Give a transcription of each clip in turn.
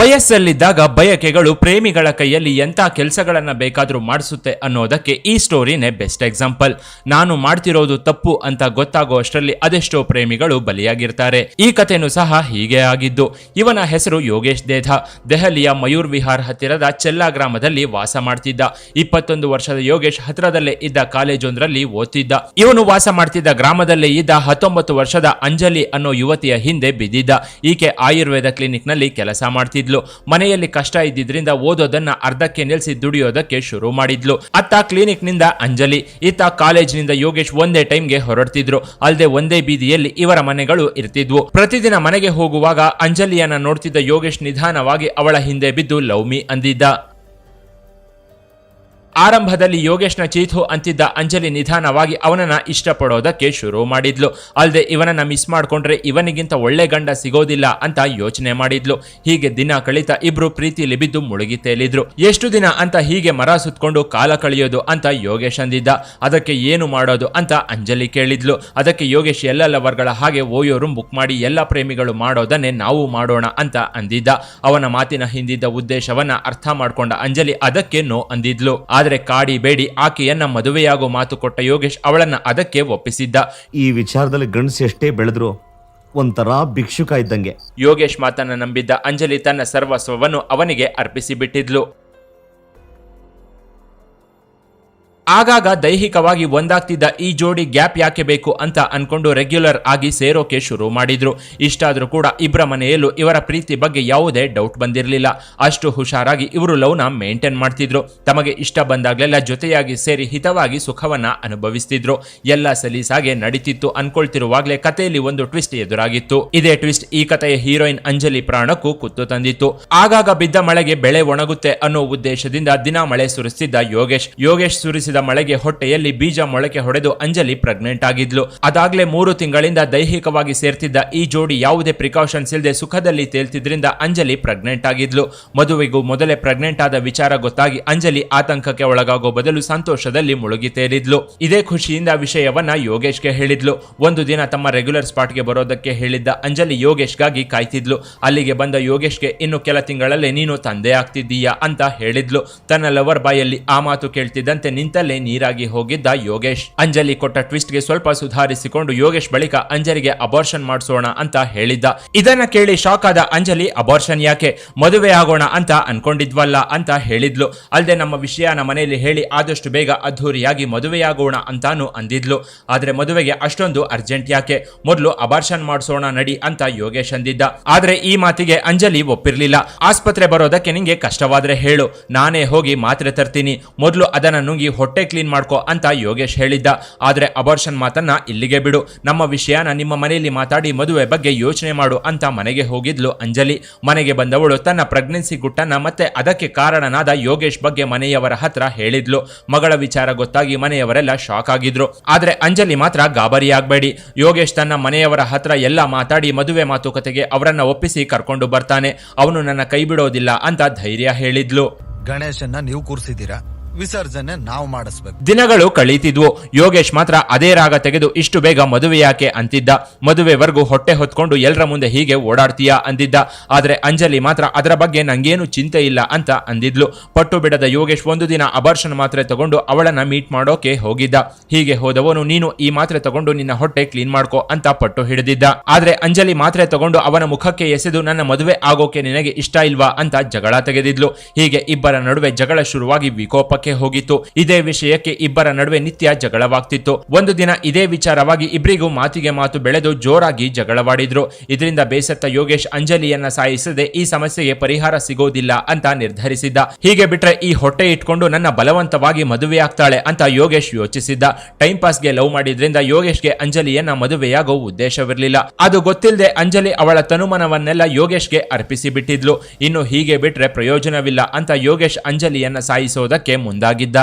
ವಯಸ್ಸಲ್ಲಿದ್ದಾಗ ಬಯಕೆಗಳು ಪ್ರೇಮಿಗಳ ಕೈಯಲ್ಲಿ ಎಂಥ ಕೆಲಸಗಳನ್ನು ಬೇಕಾದರೂ ಮಾಡಿಸುತ್ತೆ ಅನ್ನೋದಕ್ಕೆ ಈ ಸ್ಟೋರಿನೇ ಬೆಸ್ಟ್ ಎಕ್ಸಾಂಪಲ್. ನಾನು ಮಾಡ್ತಿರೋದು ತಪ್ಪು ಅಂತ ಗೊತ್ತಾಗೋ ಅಷ್ಟರಲ್ಲಿ ಅದೆಷ್ಟೋ ಪ್ರೇಮಿಗಳು ಬಲಿಯಾಗಿರ್ತಾರೆ. ಈ ಕಥೆನೂ ಸಹ ಹೀಗೆ ಆಗಿದ್ದು. ಇವನ ಹೆಸರು ಯೋಗೇಶ್ ದೇಧ. ದೆಹಲಿಯ ಮಯೂರ್ ವಿಹಾರ್ ಹತ್ತಿರದ ಚೆಲ್ಲಾ ಗ್ರಾಮದಲ್ಲಿ ವಾಸ ಮಾಡ್ತಿದ್ದ. ಇಪ್ಪತ್ತೊಂದು ವರ್ಷದ ಯೋಗೇಶ್ ಹತ್ತಿರದಲ್ಲೇ ಇದ್ದ ಕಾಲೇಜೊಂದರಲ್ಲಿ ಓದ್ತಿದ್ದ. ಇವನು ವಾಸ ಮಾಡ್ತಿದ್ದ ಗ್ರಾಮದಲ್ಲೇ ಇದ್ದ ಹತ್ತೊಂಬತ್ತು ವರ್ಷದ ಅಂಜಲಿ ಅನ್ನೋ ಯುವತಿಯ ಹಿಂದೆ ಬಿದ್ದಿದ್ದ. ಈಕೆ ಆಯುರ್ವೇದ ಕ್ಲಿನಿಕ್ನಲ್ಲಿ ಕೆಲಸ ಮಾಡ್ತಿದ್ಲು ಮನೆಯಲ್ಲಿ ಕಷ್ಟ ಇದ್ದಿದ್ರಿಂದ ಓದೋದನ್ನ ಅರ್ಧಕ್ಕೆ ನಿಲ್ಲಿಸಿ ದುಡಿಯೋದಕ್ಕೆ ಶುರು ಮಾಡಿದ್ಲು. ಅತ್ತ ಕ್ಲಿನಿಕ್ನಿಂದ ಅಂಜಲಿ ಇತ್ತ ಕಾಲೇಜಿನಿಂದ ಯೋಗೇಶ್ ಒಂದೇ ಟೈಮ್ಗೆ ಹೊರಡ್ತಿದ್ರು. ಅಲ್ಲದೆ ಒಂದೇ ಬೀದಿಯಲ್ಲಿ ಇವರ ಮನೆಗಳು ಇರ್ತಿದ್ವು. ಪ್ರತಿದಿನ ಮನೆಗೆ ಹೋಗುವಾಗ ಅಂಜಲಿಯನ್ನ ನೋಡ್ತಿದ್ದ ಯೋಗೇಶ್ ನಿಧಾನವಾಗಿ ಅವಳ ಹಿಂದೆ ಬಿದ್ದು ಲವ್ ಮಿ ಅಂದಿದ್ದ. ಆರಂಭದಲ್ಲಿ ಯೋಗೇಶ್ನ ಚೀತು ಅಂತಿದ್ದ ಅಂಜಲಿ ನಿಧಾನವಾಗಿ ಅವನನ್ನ ಇಷ್ಟಪಡೋದಕ್ಕೆ ಶುರು ಮಾಡಿದ್ಲು. ಅಲ್ಲದೆ ಇವನನ್ನ ಮಿಸ್ ಮಾಡಿಕೊಂಡ್ರೆ ಇವನಿಗಿಂತ ಒಳ್ಳೆ ಗಂಡ ಸಿಗೋದಿಲ್ಲ ಅಂತ ಯೋಚನೆ ಮಾಡಿದ್ಲು. ಹೀಗೆ ದಿನ ಕಳಿತ ಇಬ್ರು ಪ್ರೀತಿ ಬಿದ್ದು ಮುಳುಗಿ ತೇಲಿದ್ರು. ಎಷ್ಟು ದಿನ ಅಂತ ಹೀಗೆ ಮರ ಸುತ್ಕೊಂಡು ಕಾಲ ಕಳೆಯೋದು? ಅಂತ ಯೋಗೇಶ್ ಅಂದಿದ್ದ. ಅದಕ್ಕೆ ಏನು ಮಾಡೋದು? ಅಂತ ಅಂಜಲಿ ಕೇಳಿದ್ಲು. ಅದಕ್ಕೆ ಯೋಗೇಶ್ ಎಲ್ಲ ಲವರ್ಗಳ ಹಾಗೆ ಓಯೋ ರೂಮ್ ಬುಕ್ ಮಾಡಿ ಎಲ್ಲ ಪ್ರೇಮಿಗಳು ಮಾಡೋದನ್ನೇ ನಾವು ಮಾಡೋಣ ಅಂತ ಅಂದಿದ್ದ. ಅವನ ಮಾತಿನ ಹಿಂದಿದ್ದ ಉದ್ದೇಶವನ್ನ ಅರ್ಥ ಮಾಡ್ಕೊಂಡ ಅಂಜಲಿ ಅದಕ್ಕೆ ನೋ ಅಂದಿದ್ಲು. ಕಾಡಿ ಬೇಡಿ. ಆಕೆಯನ್ನ ಮದುವೆಯಾಗೋ ಮಾತು ಕೊಟ್ಟ ಯೋಗೇಶ್ ಅವಳನ್ನ ಅದಕ್ಕೆ ಒಪ್ಪಿಸಿದ್ದ. ಈ ವಿಚಾರದಲ್ಲಿ ಗಂಡಸು ಎಷ್ಟೇ ಬೆಳೆದ್ರು ಒಂಥರ ಭಿಕ್ಷುಕ ಇದ್ದಂಗೆ. ಯೋಗೇಶ್ ಮಾತನ್ನ ನಂಬಿದ್ದ ಅಂಜಲಿ ತನ್ನ ಸರ್ವಸ್ವವನ್ನು ಅವನಿಗೆ ಅರ್ಪಿಸಿ ಆಗಾಗ ದೈಹಿಕವಾಗಿ ಒಂದಾಗ್ತಿದ್ದ ಈ ಜೋಡಿ ಗ್ಯಾಪ್ ಯಾಕೆ ಬೇಕು ಅಂತ ಅನ್ಕೊಂಡು ರೆಗ್ಯುಲರ್ ಆಗಿ ಸೇರೋಕೆ ಶುರು ಮಾಡಿದ್ರು. ಇಷ್ಟಾದ್ರೂ ಕೂಡ ಇಬ್ಬರ ಮನೆಯಲ್ಲೂ ಇವರ ಪ್ರೀತಿ ಬಗ್ಗೆ ಯಾವುದೇ ಡೌಟ್ ಬಂದಿರಲಿಲ್ಲ. ಅಷ್ಟು ಹುಷಾರಾಗಿ ಇವರು ಲವ್ನ ಮೇಂಟೈನ್ ಮಾಡ್ತಿದ್ರು. ತಮಗೆ ಇಷ್ಟ ಬಂದಾಗಲೆಲ್ಲ ಜೊತೆಯಾಗಿ ಸೇರಿ ಹಿತವಾಗಿ ಸುಖವನ್ನ ಅನುಭವಿಸ್ತಿದ್ರು. ಎಲ್ಲ ಸಲೀಸಾಗೆ ನಡೀತಿತ್ತು ಅನ್ಕೊಳ್ತಿರುವಾಗಲೇ ಕಥೆಯಲ್ಲಿ ಒಂದು ಟ್ವಿಸ್ಟ್ ಎದುರಾಗಿತ್ತು. ಇದೇ ಟ್ವಿಸ್ಟ್ ಈ ಕಥೆಯ ಹೀರೋಯಿನ್ ಅಂಜಲಿ ಪ್ರಾಣಕ್ಕೂ ಕುತ್ತು ತಂದಿತ್ತು. ಆಗಾಗ ಬಿದ್ದ ಮಳೆಗೆ ಬೆಳೆ ಒಣಗುತ್ತೆ ಅನ್ನೋ ಉದ್ದೇಶದಿಂದ ದಿನ ಮಳೆ ಸುರಿಸಿದ್ದ ಯೋಗೇಶ್. ಯೋಗೇಶ್ ಸುರಿಸಿದ ಮಳೆಗೆ ಹೊಟ್ಟೆಯಲ್ಲಿ ಬೀಜ ಮೊಳಕೆ ಹೊಡೆದು ಅಂಜಲಿ ಪ್ರೆಗ್ನೆಂಟ್ ಆಗಿದ್ಲು. ಅದಾಗ್ಲೇ ಮೂರು ತಿಂಗಳಿಂದ ದೈಹಿಕವಾಗಿ ಸೇರ್ತಿದ್ದ ಈ ಜೋಡಿ ಯಾವುದೇ ಪ್ರಿಕಾಷನ್ಸ್ ಇಲ್ಲದೆ ಸುಖದಲ್ಲಿ ತೇಲ್ತಿದ್ರಿಂದ ಅಂಜಲಿ ಪ್ರೆಗ್ನೆಂಟ್ ಆಗಿದ್ಲು. ಮದುವೆಗೂ ಮೊದಲೇ ಪ್ರೆಗ್ನೆಂಟ್ ಆದ ವಿಚಾರ ಗೊತ್ತಾಗಿ ಅಂಜಲಿ ಆತಂಕಕ್ಕೆ ಒಳಗಾಗೋ ಬದಲು ಸಂತೋಷದಲ್ಲಿ ಮುಳುಗಿ ತೇಲಿದ್ಲು. ಇದೇ ಖುಷಿಯಿಂದ ವಿಷಯವನ್ನ ಯೋಗೇಶ್ಗೆ ಹೇಳಿದ್ಲು. ಒಂದು ದಿನ ತಮ್ಮ ರೆಗ್ಯುಲರ್ ಸ್ಪಾಟ್ಗೆ ಬರೋದಕ್ಕೆ ಹೇಳಿದ್ದ ಅಂಜಲಿ ಯೋಗೇಶ್ಗಾಗಿ ಕಾಯ್ತಿದ್ಲು. ಅಲ್ಲಿಗೆ ಬಂದ ಯೋಗೇಶ್ಗೆ ಇನ್ನು ಕೆಲ ತಿಂಗಳಲ್ಲೇ ನೀನು ತಂದೆ ಆಗ್ತಿದ್ದೀಯಾ ಅಂತ ಹೇಳಿದ್ಲು. ತನ್ನ ಲವರ್ ಬಾಯಲ್ಲಿ ಆ ಮಾತು ಕೇಳ್ತಿದ್ದಂತೆ ನಿಂತಲ್ಲೇ ನೀರಾಗಿ ಹೋಗಿದ್ದ ಯೋಗೇಶ್. ಅಂಜಲಿ ಕೊಟ್ಟ ಟ್ವಿಸ್ಟ್ಗೆ ಸ್ವಲ್ಪ ಸುಧಾರಿಸಿಕೊಂಡು ಯೋಗೇಶ್ ಬಳಿಕ ಅಂಜಲಿಗೆ ಅಬಾರ್ಷನ್ ಮಾಡಿಸೋಣ ಅಂತ ಹೇಳಿದ್ದ. ಇದನ್ನ ಕೇಳಿ ಶಾಕ್ ಆದ ಅಂಜಲಿ ಅಬಾರ್ಷನ್ ಯಾಕೆ? ಮದುವೆ ಆಗೋಣ ಅಂತ ಅನ್ಕೊಂಡಿದ್ವಲ್ಲ ಅಂತ ಹೇಳಿದ್ಲು. ಅಲ್ಲದೆ ನಮ್ಮ ವಿಷಯನ ಮನೆಯಲ್ಲಿ ಹೇಳಿ ಆದಷ್ಟು ಬೇಗ ಅದ್ಧೂರಿಯಾಗಿ ಮದುವೆಯಾಗೋಣ ಅಂತಾನು ಅಂದಿದ್ಲು. ಆದ್ರೆ ಮದುವೆಗೆ ಅಷ್ಟೊಂದು ಅರ್ಜೆಂಟ್ ಯಾಕೆ? ಮೊದಲು ಅಬಾರ್ಷನ್ ಮಾಡಿಸೋಣ ನಡಿ ಅಂತ ಯೋಗೇಶ್ ಅಂದಿದ್ದ. ಆದ್ರೆ ಈ ಮಾತಿಗೆ ಅಂಜಲಿ ಒಪ್ಪಿರ್ಲಿಲ್ಲ. ಆಸ್ಪತ್ರೆ ಬರೋದಕ್ಕೆ ನಿಂಗೆ ಕಷ್ಟವಾದ್ರೆ ಹೇಳು. ನಾನೇ ಹೋಗಿ ಮಾತ್ರೆ ತರ್ತೀನಿ. ಮೊದಲು ಅದನ್ನ ನುಂಗಿ ಕ್ಲೀನ್ ಮಾಡ್ಕೋ ಅಂತ ಯೋಗೇಶ್ ಹೇಳಿದ್ದ. ಆದರೆ ಅಬರ್ಷನ್ ಮಾತನ್ನ ಇಲ್ಲಿಗೆ ಬಿಡು. ನಮ್ಮ ವಿಷಯನ ನಿಮ್ಮ ಮನೆಯಲ್ಲಿ ಮಾತಾಡಿ ಮದುವೆ ಬಗ್ಗೆ ಯೋಚನೆ ಮಾಡು ಅಂತ ಮನೆಗೆ ಹೋಗಿದ್ಲು ಅಂಜಲಿ. ಮನೆಗೆ ಬಂದವಳು ತನ್ನ ಪ್ರೆಗ್ನೆನ್ಸಿ ಗುಟ್ಟನ್ನ ಮತ್ತೆ ಅದಕ್ಕೆ ಕಾರಣನಾದ ಯೋಗೇಶ್ ಬಗ್ಗೆ ಮನೆಯವರ ಹತ್ರ ಹೇಳಿದ್ಲು. ಮಗಳ ವಿಚಾರ ಗೊತ್ತಾಗಿ ಮನೆಯವರೆಲ್ಲ ಶಾಕ್ ಆಗಿದ್ರು. ಆದರೆ ಅಂಜಲಿ ಮಾತ್ರ ಗಾಬರಿಯಾಗಬೇಡಿ ಯೋಗೇಶ್ ತನ್ನ ಮನೆಯವರ ಹತ್ರ ಎಲ್ಲ ಮಾತಾಡಿ ಮದುವೆ ಮಾತುಕತೆಗೆ ಅವರನ್ನ ಒಪ್ಪಿಸಿ ಕರ್ಕೊಂಡು ಬರ್ತಾನೆ. ಅವನು ನನ್ನ ಕೈ ಬಿಡೋದಿಲ್ಲ ಅಂತ ಧೈರ್ಯ ಹೇಳಿದ್ಲು. ಗಣೇಶನ್ನ ನೀವು ಕೂರ್ಸಿದ್ದೀರಾ? ವಿಸರ್ಜನೆ ನಾವು ಮಾಡಿಸ್ಬೇಕು. ದಿನಗಳು ಕಳೀತಿದ್ವು. ಯೋಗೇಶ್ ಮಾತ್ರ ಅದೇ ರಾಗ ತೆಗೆದು ಇಷ್ಟು ಬೇಗ ಮದುವೆ ಯಾಕೆ ಅಂತಿದ್ದ? ಮದುವೆವರೆಗೂ ಹೊಟ್ಟೆ ಹೊತ್ಕೊಂಡು ಎಲ್ಲರ ಮುಂದೆ ಹೀಗೆ ಓಡಾಡ್ತೀಯಾ ಅಂದಿದ್ದ. ಆದ್ರೆ ಅಂಜಲಿ ಮಾತ್ರ ಅದರ ಬಗ್ಗೆ ನಂಗೇನು ಚಿಂತೆ ಇಲ್ಲ ಅಂತ ಅಂದಿದ್ಲು. ಪಟ್ಟು ಬಿಡದ ಯೋಗೇಶ್ ಒಂದು ದಿನ ಅಬರ್ಷನ್ ಮಾತ್ರೆ ತಗೊಂಡು ಅವಳನ್ನ ಮೀಟ್ ಮಾಡೋಕೆ ಹೋಗಿದ್ದ. ಹೀಗೆ ಹೋದವನು, ನೀನು ಈ ಮಾತ್ರೆ ತಗೊಂಡು ನಿನ್ನ ಹೊಟ್ಟೆ ಕ್ಲೀನ್ ಮಾಡ್ಕೋ ಅಂತ ಪಟ್ಟು ಹಿಡಿದಿದ್ದ. ಆದ್ರೆ ಅಂಜಲಿ ಮಾತ್ರೆ ತಗೊಂಡು ಅವನ ಮುಖಕ್ಕೆ ಎಸೆದು ನನ್ನ ಮದುವೆ ಆಗೋಕೆ ನಿನಗೆ ಇಷ್ಟ ಇಲ್ವಾ ಅಂತ ಜಗಳ ತೆಗೆದಿದ್ಲು. ಹೀಗೆ ಇಬ್ಬರ ನಡುವೆ ಜಗಳ ಶುರುವಾಗಿ ವಿಕೋಪಕ್ಕೆ ಹೋಗಿತ್ತು. ಇದೇ ವಿಷಯಕ್ಕೆ ಇಬ್ಬರ ನಡುವೆ ನಿತ್ಯ ಜಗಳವಾಗ್ತಿತ್ತು. ಒಂದು ದಿನ ಇದೇ ವಿಚಾರವಾಗಿ ಇಬ್ಬರಿಗೂ ಮಾತಿಗೆ ಮಾತು ಬೆಳೆದು ಜೋರಾಗಿ ಜಗಳವಾಡಿದ್ರು. ಇದರಿಂದ ಬೇಸತ್ತ ಯೋಗೇಶ್ ಅಂಜಲಿಯನ್ನ ಸಾಯಿಸದೆ ಈ ಸಮಸ್ಯೆಗೆ ಪರಿಹಾರ ಸಿಗೋದಿಲ್ಲ ಅಂತ ನಿರ್ಧರಿಸಿದ್ದ. ಹೀಗೆ ಬಿಟ್ರೆ ಈ ಹೊಟ್ಟೆ ಇಟ್ಕೊಂಡು ನನ್ನ ಬಲವಂತವಾಗಿ ಮದುವೆ ಆಗ್ತಾಳೆ ಅಂತ ಯೋಗೇಶ್ ಯೋಚಿಸಿದ್ದ. ಟೈಮ್ ಪಾಸ್ಗೆ ಲವ್ ಮಾಡಿದ್ರಿಂದ ಯೋಗೇಶ್ಗೆ ಅಂಜಲಿಯನ್ನ ಮದುವೆಯಾಗೋ ಉದ್ದೇಶವಿರಲಿಲ್ಲ. ಅದು ಗೊತ್ತಿಲ್ಲದೆ ಅಂಜಲಿ ಅವಳ ತನುಮನವನ್ನೆಲ್ಲ ಯೋಗೇಶ್ಗೆ ಅರ್ಪಿಸಿ ಬಿಟ್ಟಿದ್ಲು ಇನ್ನು ಹೀಗೆ ಬಿಟ್ರೆ ಪ್ರಯೋಜನವಿಲ್ಲ ಅಂತ ಯೋಗೇಶ್ ಅಂಜಲಿಯನ್ನ ಸಾಯಿಸೋದಕ್ಕೆ ಮುಂದಾಗಿದ್ದ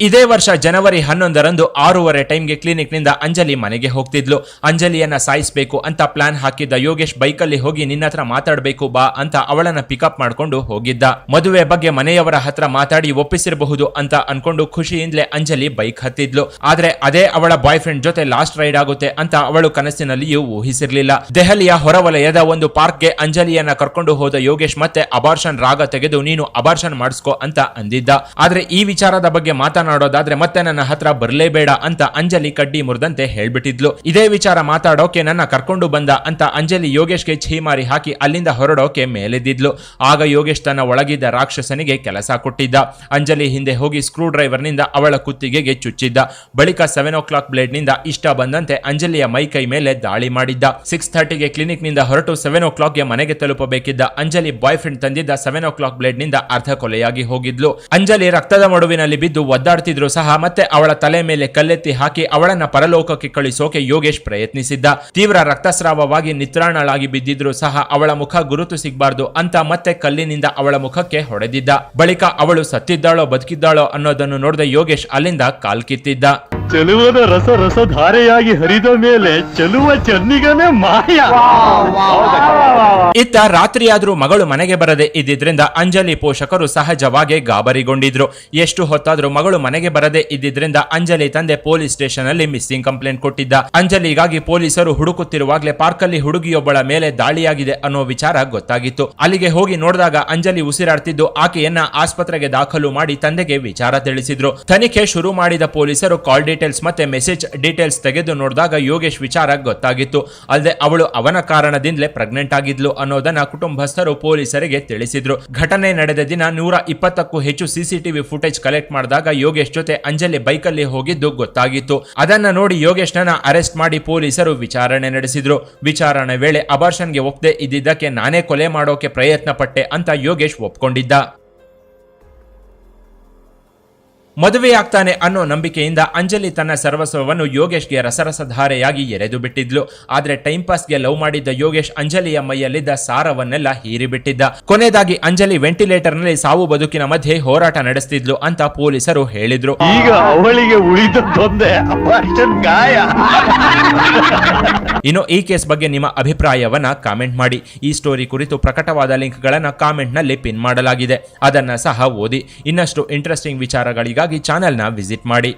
ಇದೇ ವರ್ಷ ಜನವರಿ ಹನ್ನೊಂದರಂದು ಆರೂವರೆ ಟೈಮ್ಗೆ ಕ್ಲಿನಿಕ್ನಿಂದ ಅಂಜಲಿ ಮನೆಗೆ ಹೋಗ್ತಿದ್ಲು. ಅಂಜಲಿಯನ್ನ ಸಾಯಿಸಬೇಕು ಅಂತ ಪ್ಲಾನ್ ಹಾಕಿದ್ದ ಯೋಗೇಶ್ ಬೈಕಲ್ಲಿ ಹೋಗಿ ನಿನ್ನ ಹತ್ರ ಮಾತಾಡಬೇಕು ಬಾ ಅಂತ ಅವಳನ್ನ ಪಿಕಪ್ ಮಾಡ್ಕೊಂಡು ಹೋಗಿದ್ದ. ಮದುವೆ ಬಗ್ಗೆ ಮನೆಯವರ ಹತ್ರ ಮಾತಾಡಿ ಒಪ್ಪಿಸಿರಬಹುದು ಅಂತ ಅನ್ಕೊಂಡು ಖುಷಿಯಿಂದಲೇ ಅಂಜಲಿ ಬೈಕ್ ಹತ್ತಿದ್ಲು. ಆದ್ರೆ ಅದೇ ಅವಳ ಬಾಯ್ ಫ್ರೆಂಡ್ ಜೊತೆ ಲಾಸ್ಟ್ ರೈಡ್ ಆಗುತ್ತೆ ಅಂತ ಅವಳು ಕನಸಿನಲ್ಲಿಯೂ ಊಹಿಸಿರ್ಲಿಲ್ಲ. ದೆಹಲಿಯ ಹೊರವಲಯದ ಒಂದು ಪಾರ್ಕ್ಗೆ ಅಂಜಲಿಯನ್ನ ಕರ್ಕೊಂಡು ಹೋದ ಯೋಗೇಶ್ ಮತ್ತೆ ಅಬಾರ್ಷನ್ ರಾಗ ತೆಗೆದು ನೀನು ಅಬಾರ್ಷನ್ ಮಾಡಿಸ್ಕೋ ಅಂತ ಅಂದಿದ್ದ. ಆದ್ರೆ ಈ ವಿಚಾರದ ಬಗ್ಗೆ ಮಾತನಾಡೋದಾದ್ರೆ ಮತ್ತೆ ನನ್ನ ಹತ್ರ ಬರ್ಲೇಬೇಡ ಅಂತ ಅಂಜಲಿ ಕಡ್ಡಿ ಮುರಿದಂತೆ ಹೇಳ್ಬಿಟ್ಟಿದ್ಲು. ಇದೇ ವಿಚಾರ ಮಾತಾಡೋಕೆ ನನ್ನ ಕರ್ಕೊಂಡು ಬಂದ ಅಂತ ಅಂಜಲಿ ಯೋಗೇಶ್ಗೆ ಛೀಮಾರಿ ಹಾಕಿ ಅಲ್ಲಿಂದ ಹೊರಡೋಕೆ ಮೇಲೆದ್ದಿದ್ಲು. ಆಗ ಯೋಗೇಶ್ ತನ್ನ ಒಳಗಿದ್ದ ರಾಕ್ಷಸನಿಗೆ ಕೆಲಸ ಕೊಟ್ಟಿದ್ದ. ಅಂಜಲಿ ಹಿಂದೆ ಹೋಗಿ ಸ್ಕ್ರೂ ಡ್ರೈವರ್ನಿಂದ ಅವಳ ಕುತ್ತಿಗೆಗೆ ಚುಚ್ಚಿದ್ದ. ಬಳಿಕ ಸೆವೆನ್ ಓ ಕ್ಲಾಕ್ ಬ್ಲೇಡ್ನಿಂದ ಇಷ್ಟ ಬಂದಂತೆ ಅಂಜಲಿಯ ಮೈ ಕೈ ಮೇಲೆ ದಾಳಿ ಮಾಡಿದ್ದ. ಸಿಕ್ಸ್ ಥರ್ಟಿಗೆ ಕ್ಲಿನಿಕ್ನಿಂದ ಹೊರಟು ಸೆವೆನ್ ಓ ಕ್ಲಾಕ್ಗೆ ಮನೆಗೆ ತಲುಪಬೇಕಿದ್ದ ಅಂಜಲಿ ಬಾಯ್ ಫ್ರೆಂಡ್ ತಂದಿದ್ದ ಸೆವೆನ್ ಓ ಕ್ಲಾಕ್ ಬ್ಲೇಡ್ನಿಂದ ಅರ್ಧ ಕೊಲೆಯಾಗಿ ಹೋಗಿದ್ಲು. ಅಂಜಲಿ ರಕ್ತದ ಮಡುವಿನಲ್ಲಿ ಬಿದ್ದು ಒದ್ದಾಡ್ತಿದ್ರು ಸಹ, ಮತ್ತೆ ಅವಳ ತಲೆ ಮೇಲೆ ಕಲ್ಲೆತ್ತಿ ಹಾಕಿ ಅವಳನ್ನ ಪರಲೋಕಕ್ಕೆ ಕಳಿಸೋಕೆ ಯೋಗೇಶ್ ಪ್ರಯತ್ನಿಸಿದ್ದ. ತೀವ್ರ ರಕ್ತಸ್ರಾವವಾಗಿ ನಿತ್ರಾಣಳಾಗಿ ಬಿದ್ದಿದ್ರು ಸಹ ಅವಳ ಮುಖ ಗುರುತು ಸಿಗಬಾರ್ದು ಅಂತ ಮತ್ತೆ ಕಲ್ಲಿನಿಂದ ಅವಳ ಮುಖಕ್ಕೆ ಹೊಡೆದಿದ್ದ. ಬಳಿಕ ಅವಳು ಸತ್ತಿದ್ದಾಳೋ ಬದುಕಿದ್ದಾಳೋ ಅನ್ನೋದನ್ನು ನೋಡಿದ ಯೋಗೇಶ್ ಅಲ್ಲಿಂದ ಕಾಲ್ ಕಿತ್ತಿದ್ದ. ಚೆಲುವದ ರಸ ರಸಧಾರೆಯಾಗಿ ಹರಿದ ಮೇಲೆ ಚೆಲುವ ಚೆನ್ನಿಗನೇ ಮಾಯ. ಇತ್ತ ರಾತ್ರಿಯಾದ್ರೂ ಮಗಳು ಮನೆಗೆ ಬರದೆ ಇದ್ದಿದ್ರಿಂದ ಅಂಜಲಿ ಪೋಷಕರು ಸಹಜವಾಗಿ ಗಾಬರಿಗೊಂಡಿದ್ರು. ಎಷ್ಟು ಹೊತ್ತಾದ್ರೂ ಮಗಳು ಮನೆಗೆ ಬರದೆ ಇದ್ದಿದ್ರಿಂದ ಅಂಜಲಿ ತಂದೆ ಪೊಲೀಸ್ ಸ್ಟೇಷನ್ ಅಲ್ಲಿ ಮಿಸ್ಸಿಂಗ್ ಕಂಪ್ಲೇಂಟ್ ಕೊಟ್ಟಿದ್ದ. ಅಂಜಲಿಗಾಗಿ ಪೊಲೀಸರು ಹುಡುಕುತ್ತಿರುವಾಗಲೇ ಪಾರ್ಕಲ್ಲಿ ಹುಡುಗಿಯೊಬ್ಬಳ ಮೇಲೆ ದಾಳಿಯಾಗಿದೆ ಅನ್ನೋ ವಿಚಾರ ಗೊತ್ತಾಗಿತ್ತು. ಅಲ್ಲಿಗೆ ಹೋಗಿ ನೋಡಿದಾಗ ಅಂಜಲಿ ಉಸಿರಾಡ್ತಿದ್ದು ಆಕೆಯನ್ನ ಆಸ್ಪತ್ರೆಗೆ ದಾಖಲು ಮಾಡಿ ತಂದೆಗೆ ವಿಚಾರ ತಿಳಿಸಿದ್ರು. ತನಿಖೆ ಶುರು ಮಾಡಿದ ಪೊಲೀಸರು ಕಾಲ್ ಡೀಟೇಲ್ಸ್ ಮತ್ತೆ ಮೆಸೇಜ್ ಡೀಟೇಲ್ಸ್ ತೆಗೆದು ನೋಡಿದಾಗ ಯೋಗೇಶ್ ವಿಚಾರ ಗೊತ್ತಾಗಿತ್ತು. ಅಲ್ಲದೆ ಅವಳು ಅವನ ಕಾರಣದಿಂದಲೇ ಪ್ರೆಗ್ನೆಂಟ್ ಆಗಿದ್ಲು ಅನ್ನೋದನ್ನ ಕುಟುಂಬಸ್ಥರು ಪೊಲೀಸರಿಗೆ ತಿಳಿಸಿದ್ರು. ಘಟನೆ ನಡೆದ ದಿನ ನೂರ ಇಪ್ಪತ್ತಕ್ಕೂ ಹೆಚ್ಚು ಸಿಸಿಟಿವಿ ಫುಟೇಜ್ ಕಲೆಕ್ಟ್ ಮಾಡಿದಾಗ ಯೋಗೇಶ್ ಜೊತೆ ಅಂಜಲಿ ಬೈಕಲ್ಲಿ ಹೋಗಿದ್ದು ಗೊತ್ತಾಗಿತ್ತು. ಅದನ್ನ ನೋಡಿ ಯೋಗೇಶ್ನನ್ನ ಅರೆಸ್ಟ್ ಮಾಡಿ ಪೊಲೀಸರು ವಿಚಾರಣೆ ನಡೆಸಿದ್ರು. ವಿಚಾರಣೆ ವೇಳೆ ಅಬಾರ್ಷನ್ಗೆ ಒಪ್ಪದೆ ಇದ್ದಿದ್ದಕ್ಕೆ ನಾನೇ ಕೊಲೆ ಮಾಡೋಕೆ ಪ್ರಯತ್ನ ಪಟ್ಟೆ ಅಂತ ಯೋಗೇಶ್ ಒಪ್ಕೊಂಡಿದ್ದ. ಮದುವೆಯಾಗ್ತಾನೆ ಅನ್ನೋ ನಂಬಿಕೆಯಿಂದ ಅಂಜಲಿ ತನ್ನ ಸರ್ವಸ್ವವನ್ನು ಯೋಗೇಶ್ಗೆ ರಸರಸಧಾರೆಯಾಗಿ ಎರೆದು ಬಿಟ್ಟಿದ್ಲು ಆದ್ರೆ ಟೈಮ್ ಪಾಸ್ಗೆ ಲವ್ ಮಾಡಿದ್ದ ಯೋಗೇಶ್ ಅಂಜಲಿಯ ಮೈಯಲ್ಲಿದ್ದ ಸಾರವನ್ನೆಲ್ಲ ಹೀರಿಬಿಟ್ಟಿದ್ದ. ಕೊನೆಯದಾಗಿ ಅಂಜಲಿ ವೆಂಟಿಲೇಟರ್ನಲ್ಲಿ ಸಾವು ಬದುಕಿನ ಮಧ್ಯೆ ಹೋರಾಟ ನಡೆಸ್ತಿದ್ಲು ಅಂತ ಪೊಲೀಸರು ಹೇಳಿದ್ರು. ಈಗ ಅವಳಿಗೆ ಉಳಿದ ತೊಂದರೆ ಗಾಯ. ಇನ್ನು ಈ ಕೇಸ್ ಬಗ್ಗೆ ನಿಮ್ಮ ಅಭಿಪ್ರಾಯವನ್ನ ಕಾಮೆಂಟ್ ಮಾಡಿ. ಈ ಸ್ಟೋರಿ ಕುರಿತು ಪ್ರಕಟವಾದ ಲಿಂಕ್ಗಳನ್ನ ಕಾಮೆಂಟ್ನಲ್ಲಿ ಪಿನ್ ಮಾಡಲಾಗಿದೆ. ಅದನ್ನ ಸಹ ಓದಿ. ಇನ್ನಷ್ಟು ಇಂಟ್ರೆಸ್ಟಿಂಗ್ ವಿಚಾರಗಳಿಗಾಗಿ ಚಾನೆಲ್ನ ವಿಸಿಟ್ ಮಾಡಿ.